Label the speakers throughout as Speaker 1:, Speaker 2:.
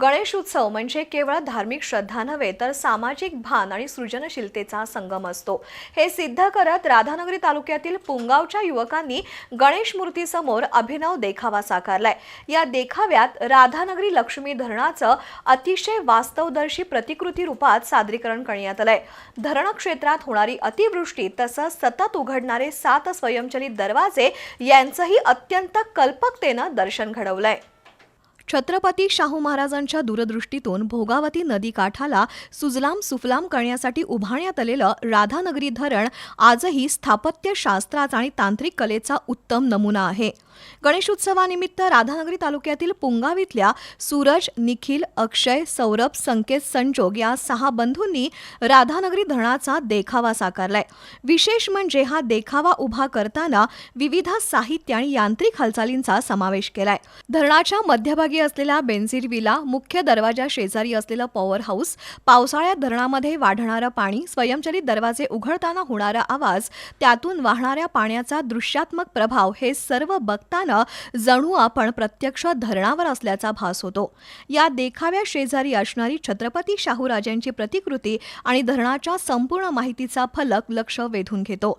Speaker 1: गणेश उत्सव म्हणजे केवळ धार्मिक श्रद्धा नव्हे तर सामाजिक भान आणि सृजनशीलतेचा संगम असतो. हे सिद्ध करत राधानगरी तालुक्यातील पुंगावच्या युवकांनी गणेश मूर्तीसमोर अभिनव देखावा साकारलाय. या देखाव्यात राधानगरी लक्ष्मी धरणाचं अतिशय वास्तवदर्शी प्रतिकृती रूपात सादरीकरण करण्यात आलंय. धरण क्षेत्रात होणारी अतिवृष्टी तसंच सतत उघडणारे सात स्वयंचलित दरवाजे यांचंही अत्यंत कल्पकतेनं दर्शन घडवलंय. छत्रपती शाहू महाराजांच्या दूरदृष्टीतून भोगावती नदी काठाला सुजलाम सुफलाम करण्यासाठी उभारण्यात आलेलं राधानगरी धरण आजही स्थापत्यशास्त्राचा आणि तांत्रिक कलेचा उत्तम नमुना आहे. गणेशोत्सवानिमित्त राधानगरी तालुक्यातील पुंगावीतल्या सूरज निखिल अक्षय सौरभ संकेत संजोग या सहा बंधूंनी राधानगरी धरणाचा देखावा साकारलाय. विशेष म्हणजे हा देखावा उभा करताना विविध साहित्य आणि यांत्रिक हालचालींचा समावेश केलाय. धरणाच्या मध्यभागी असलेला बेन्झीर विला मुख्य दरवाजा शेजारी असलेलं पॉवर हाऊस पावसाळ्यात धरणामध्ये वाढणारं पाणी स्वयंचलित दरवाजे उघडताना होणारा आवाज त्यातून वाहणाऱ्या पाण्याचा दृश्यात्मक प्रभाव हे सर्व बघताना जणू आपण प्रत्यक्ष धरणावर असल्याचा भास होतो. या देखाव्या शेजारी असणारी छत्रपती शाहूराजांची प्रतिकृती आणि धरणाच्या संपूर्ण माहितीचा फलक लक्ष वेधून घेतो.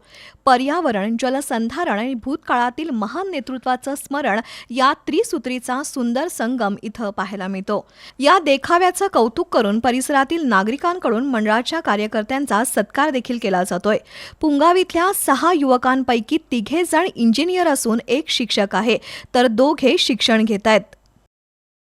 Speaker 1: पर्यावरण जलसंधारण आणि भूतकाळातील महान नेतृत्वाचं स्मरण या त्रिसूत्रीचा सुंदर संगम इथं पाहायला मिळतो. या देखाव्याचं कौतुक करून परिसरातील नागरिकांकडून मंडळाच्या कार्यकर्त्यांचा सत्कार देखील केला जातोय. पुंगाव इथल्या सहा युवकांपैकी तिघे जण इंजिनियर असून एक शिक्षक आहे. तर दोघे शिक्षण घेत आहेत